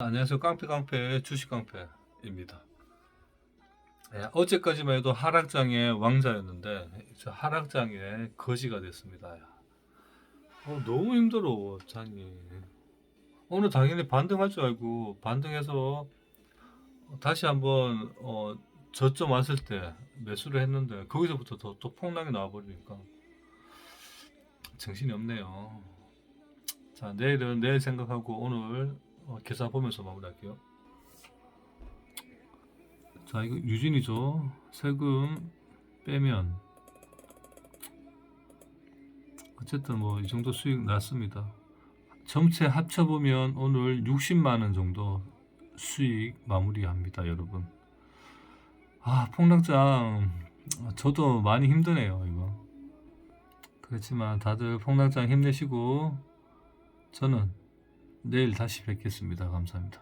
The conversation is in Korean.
안녕하세요. 깡패깡패 주식깡패입니다. 예, 어제까지만 해도 하락장의 왕자였는데 저 하락장의 거지가 됐습니다. 야. 어, 너무 힘들어 장이. 오늘 당연히 반등할 줄 알고 반등해서 다시 한번 어, 저점 왔을 때 매수를 했는데 거기서부터 더, 또 폭락이 나와버리니까 정신이 없네요. 자 내일은 내일 생각하고 오늘 어, 계산 보면서 마무리할게요. 자 이거 유진이죠. 세금 빼면 어쨌든 뭐 이 정도 수익 났습니다. 전체 합쳐 보면 오늘 60만 원 정도 수익 마무리합니다, 여러분. 아 폭락장 저도 많이 힘드네요 이거. 그렇지만 다들 폭락장 힘내시고 저는 내일 다시 뵙겠습니다. 감사합니다.